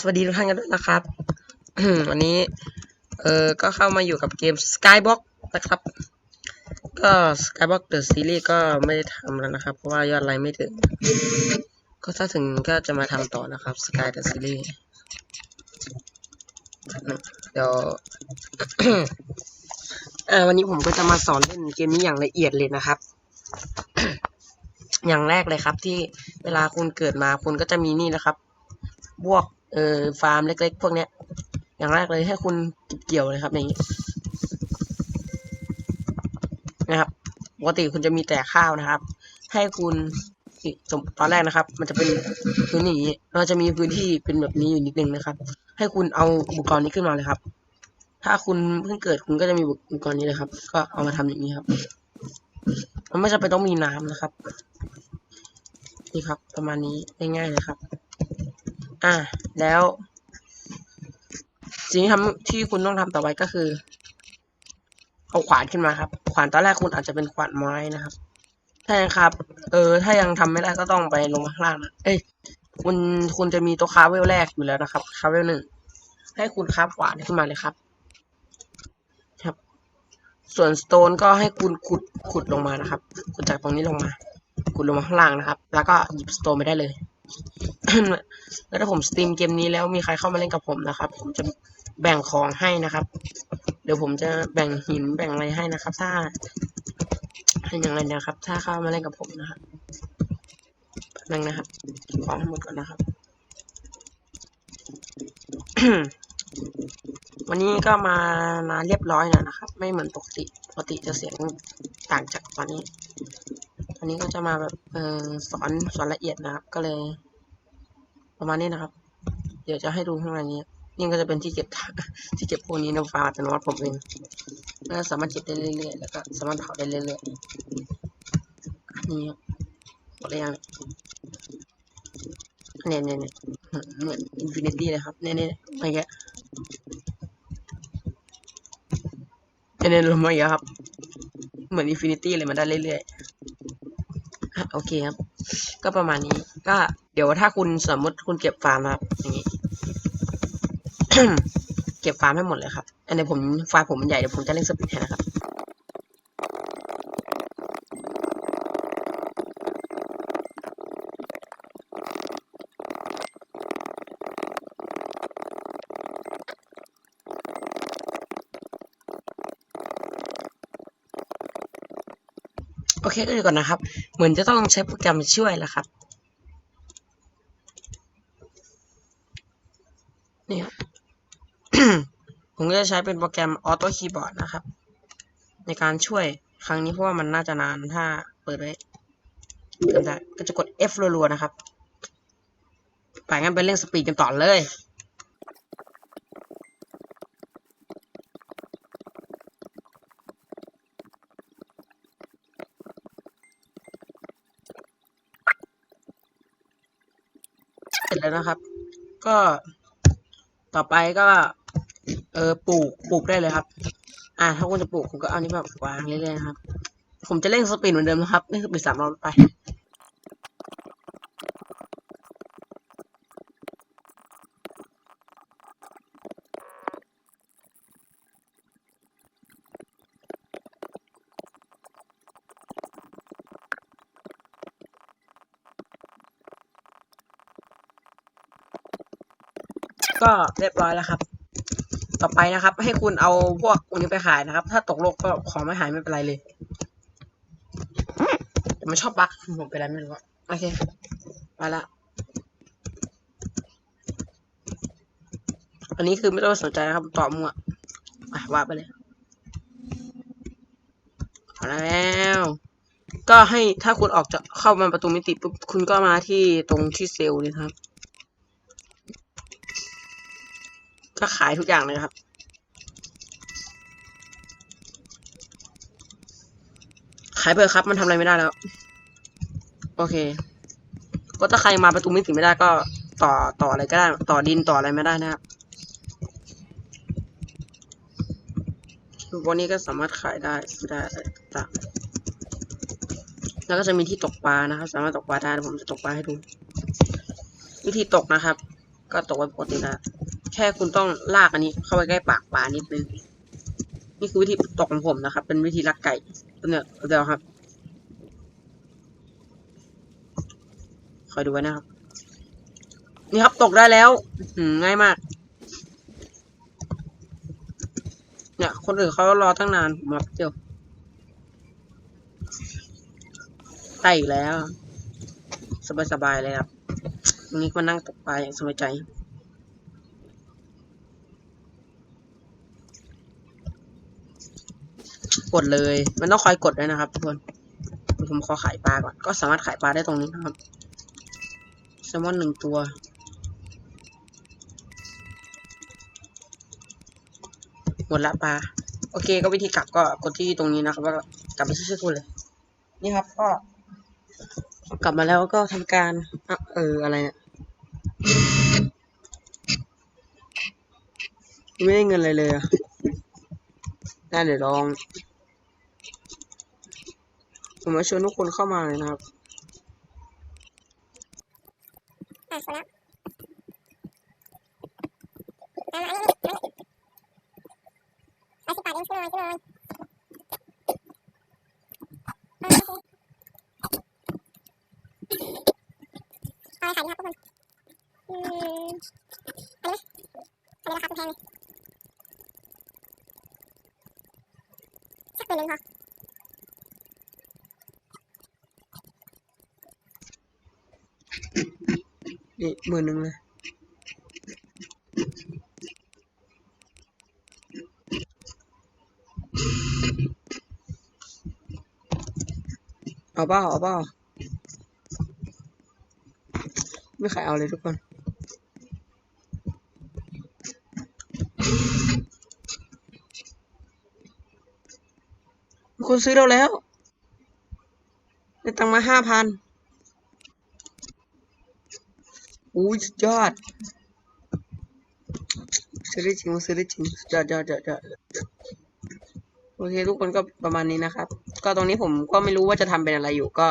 สวัสดีทุกท่านกันด้วยนะครับ วันนี้ เออก็เข้ามาอยู่กับเกม Skybox นะครับ ก็ Skybox The Series ก็ไม่ได้ทำแล้วนะครับ เพราะว่ายอดไลค์ไม่ถึง ก็ถ้าถึงก็จะมาทำต่อนะครับ Sky The Series เดี๋ยวอ่าวันนี้ผมก็จะมาสอนเล่นเกมนี้อย่างละเอียดเลยนะครับ อย่างแรกเลยครับที่เวลาคุณเกิดมาคุณก็จะมีนี่นะครับพวก เอ่อฟาร์มเล็กๆ พวกเนี้ย อย่างแรกเลยให้คุณเก็บเกี่ยวเลยครับอย่างนี้นะครับปกติคุณจะมีแต่ข้าวนะครับ ให้คุณนี่สมตอนแรกนะครับ มันจะเป็นพื้นอย่างนี้เราจะมีพื้นที่เป็นแบบนี้อยู่นิดนึงนะครับ ให้คุณเอาอุปกรณ์นี้ขึ้นมาเลยครับ ถ้าคุณเพิ่งเกิดคุณก็จะมีอุปกรณ์นี้เลยครับ ก็เอามาทำอย่างนี้ครับ มันไม่จำเป็นต้องมีน้ำนะครับนี่ครับ ประมาณนี้ง่ายๆเลยครับ อ่า แล้ว สิ่งที่ทำที่คุณต้องทำต่อไปก็คือ เอาขวานขึ้นมาครับ ขวานตอนแรกคุณอาจจะเป็นขวานไม้นะครับถ้ายังครับ เออ ถ้ายังทำไม่ได้ก็ต้องไปลงมาข้างล่างนะ เอ้ย คุณ คุณจะมีตัวคาเวลแรกอยู่แล้วนะครับ คาเวลหนึ่ง ให้คุณคาบขวานขึ้นมาเลยครับ ครับ ส่วนสโตนก็ให้คุณขุด ขุดลงมานะครับ ขุดจากตรงนี้ลงมา ขุดลงมาข้างล่างนะครับ แล้วก็หยิบสโตนไปได้เลย แล้วถ้าผมสตรีมเกมนี้แล้วมีใครเข้ามาเล่นกับผมนะครับ ผมจะแบ่งของให้นะครับ เดี๋ยวผมจะแบ่งหินแบ่งอะไรให้นะครับ ถ้าให้ยังไงนะครับ ถ้าเข้ามาเล่นกับผมนะครับแป๊บนึงนะครับของให้หมดก่อนนะครับ วันนี้ก็มามาเรียบร้อยแล้วนะครับ ไม่เหมือนปกติ ปกติจะเสียงต่างจากวันนี้ นี้ก็จะมาแบบเออสอนสอนละเอียดนะครับ ก็เลย ประมาณนี้นะครับ เดี๋ยวจะให้ดูข้างในนี้นี่ก็จะเป็นที่เก็บที่เก็บพวกนี้นะฟ้าร์เป็นวัดผมเองก็สามารถเก็บได้เรื่อยๆแล้วก็สามารถเผาได้เรื่อยๆนี่ครับหมดเลยยังเนี่ยเนี่ยเนี่ยเหมือนอินฟินิตี้เลยครับเนี่ยเนี่ยไปแกเนี่ยเนี่ยลงมาอีกแล้วครับ เหมือนอินฟินิตี้เลยมันได้เรื่อยๆ โอเคครับ ก็ประมาณนี้ ก็เดี๋ยวถ้าคุณสมมติคุณเก็บฟาร์มครับอย่างนี้ เก็บฟาร์มให้หมดเลยครับ อันนี้ผมฟาร์มผมมันใหญ่เดี๋ยวผมจะเล่นสปีดให้นะครับ โอเคก็เดี๋ยวก่อนนะครับ เหมือนจะต้องใช้โปรแกรมช่วยแล้วครับนี่ครับผมก็จะใช้เป็นโปรแกรม Auto Keyboard นะครับ ในการช่วยครั้งนี้เพราะว่ามันน่าจะนานถ้าเปิดไว้ก็จะกด F รัวๆนะครับ ไปงั้นไปเล่นสปีดกันต่อเลย เสร็จ แล้วนะครับ ก็ต่อไปก็ เออปลูกปลูกได้เลยครับ อ่าถ้าคุณจะปลูกคุณก็เอานี้แบบวางเรื่อยๆนะครับ ผมจะเล่นสปีดเหมือนเดิมนะครับเล่คือปีดสามรอบไป ก็เรียบร้อยแล้วครับ ต่อไปนะครับ ให้คุณเอาพวกอันนี้ไปขายนะครับ ถ้าตกโลกก็ของไม่หายไม่เป็นไรเลยแต่มันชอบบั๊กผมเป็นอะไรไม่รู้อะโอเคไปละอันนี้คือไม่ต้องสนใจนะครับตอบมั่วอะว่าไปเลยเอาแล้ว ก็ให้ถ้าคุณออกจากเข้ามาประตูมิติปุ๊บคุณก็มาที่ตรงที่เซลล์เลยนะครับ ก็ขายทุกอย่างเลยครับ ขายเบอร์ครับ มันทำอะไรไม่ได้แล้ว โอเค ก็ถ้าใครมาประตูมิติไม่ได้ก็ต่อต่ออะไรก็ได้ ต่อดินต่ออะไรไม่ได้นะครับวันนี้ก็สามารถขายได้ซื้อได้ต่างแล้วก็จะมีที่ตกปลานะครับ สามารถตกปลาได้ผมจะตกปลาให้ดู วิธีตกนะครับ ก็ตกไว้ปกตินะ ค่คุณต้องลากอันนี้ เข้าไปใกล้ปากปลานิดนึง นี่คือวิธีตกของผมนะครับ เป็นวิธีลักไก่เนี่ยเดี๋ยวครับคอยดูไว้นะครับ นี่ครับตกได้แล้วง่ายมาก เนี่ย คนอื่นเขารอตั้งนานมรับเดียวไต่อีกแล้ว สบายๆเลยครับวันนี้ก็มานั่งตกปลาอย่างสบายใจ กดเลย มันต้องคอยกดด้วยนะครับทุกคนผมขอขายปลาก่อน ก็สามารถขายปลาได้ตรงนี้นะครับแซลมอนหนึ่งตัว หมดละปลา โอเค ก็วิธีกลับก็กดที่ตรงนี้นะครับวก็กลับไปที่ชื่อคุณเลย นี่ครับก็ กลับมาแล้วก็ทำการอเอออะไรเนี่ยไม่ได้เงินอะไรเลยอะได้เดี๋ยวลอง ผมมาชวนทุกคนเข้ามาเลยนะครับอะชนะอะอันนี้อันนี้เอาสิบบาทเองช่วยหน่อยช่วยหน่อยอะโอเคเอาไปขายดีครับทุกคนอืมอันนี้อันนี้ราคาแพงเลยสักหมื่นหนึ่งพอ นี่หมื่นหนึ่งเลยเอาเปล่าเอาเปล่าไม่ขายเอาเลยทุกคนคนซื้อเราแล้วได้ตังมาห้าพัน อุ้ยสุดยอดซื้อได้จริงซื้อได้จริงสุดยอดยอดยอดยอดโอเคทุกคนก็ประมาณนี้นะครับ ก็ตรงนี้ผมก็ไม่รู้ว่าจะทำเป็นอะไรอยู่ก็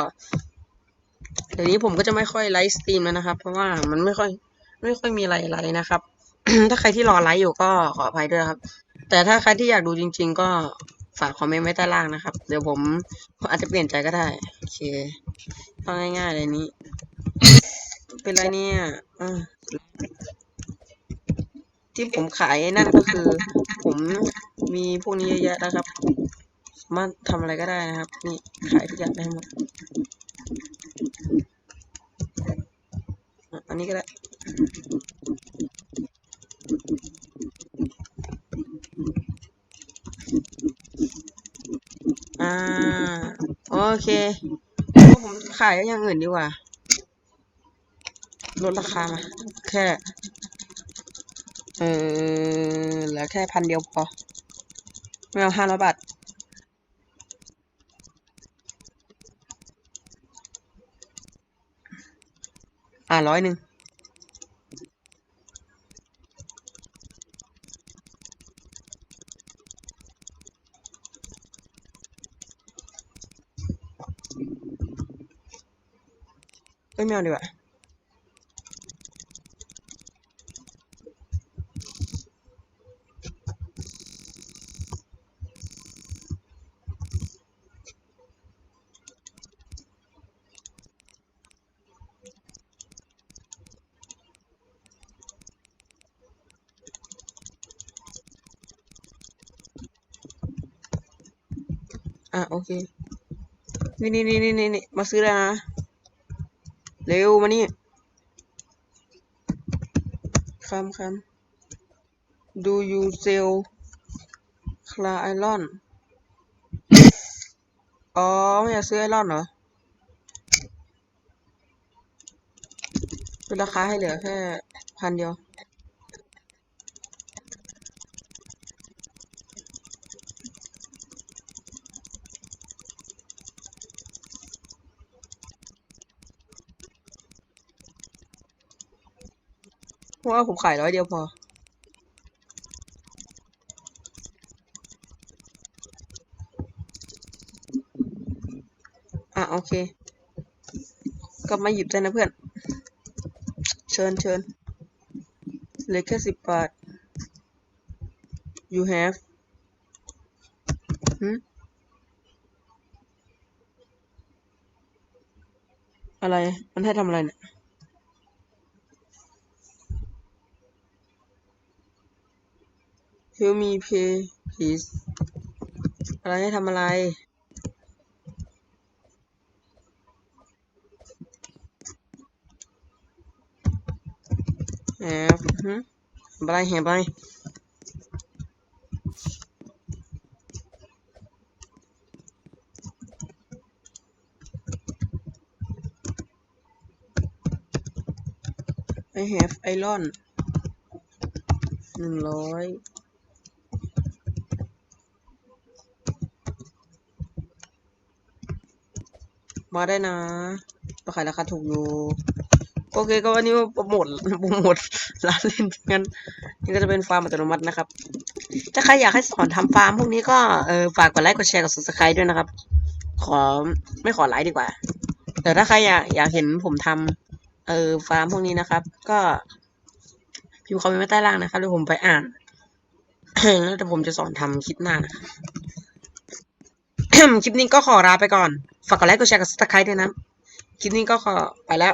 เดี๋ยวนี้ผมก็จะไม่ค่อยไลฟ์สตรีมแล้วนะครับ เพราะว่ามันไม่ค่อย ไม่ค่อยมีอะไรอะไรนะครับ ถ้าใครที่รอไลฟ์อยู่ก็ขออภัยด้วยครับ แต่ถ้าใครที่อยากดูจริง ๆ ก็ฝากคอมเมนต์ไว้ใต้ล่างนะครับ เดี๋ยวผมอาจจะเปลี่ยนใจก็ได้ โอเคง่ายๆเลยนี้ เป็นไรเนี่ยอ่าที่ผมขายนั่นก็คือ ผมมีพวกนี้เยอะแยะนะครับสามารถทำอะไรก็ได้นะครับ นี่ขายทุกอย่างได้หมดอันนี้ก็ได้อ่าโอเคผมขายอย่างอื่นดีกว่า ลดราคามา แค่ เออเหลือแค่พันเดียวพอ ไม่เอาห้าร้อยบาทอ่าร้อยหนึ่งเอ้ยไม่เอาดีกว่า อะโอเค นี่นี่นี่นี่นี่มาซื้อแล้วนะ เร็วมานี่คำคำ do you sell คลาไอรอน อ๋อ ไม่อยากซื้อไอรอนเหรอเป็นราคาให้เหลือแค่พันเดียว เพราะว่าผมขายร้อยเดียวพอ อะโอเค กลับมาหยิบได้นะเพื่อน เชิญเชิญเหลือแค่สิบบาท you have หืมอะไร มันให้ทำอะไรเนี่ย Help me pay พีสอะไรให้ทำอะไร แอบฮึบายแหบายไอแฮฟไอรอนหนึ่งร้อย มาได้นะราคายราคาถูกอยู่โอเคก็วันนี้โปรโมทโปรโมทร้านเล่นงั้นนี่ก็จะเป็นฟาร์มอัตโนมัตินะครับ ถ้าใครอยากให้สอนทำฟาร์มพวกนี้ก็เออฝากกดไลค์กดแชร์กด subscribe ด้วยนะครับ ขอไม่ขอไลค์ดีกว่า แต่ถ้าใครอยากอยากเห็นผมทำเออฟาร์มพวกนี้นะครับ ก็พิมพ์คอมเมนต์ใต้ล่างนะครับเดี๋ยวผมไปอ่านแล้วเดี๋ยวผมจะสอนทำคลิปหน้านะคลิปนี้ก็ขอลาไปก่อน ฝากกดไลค์กดแชร์กด subscribe ด้วยนะ คลิปนี้ก็ขอไปแล้ว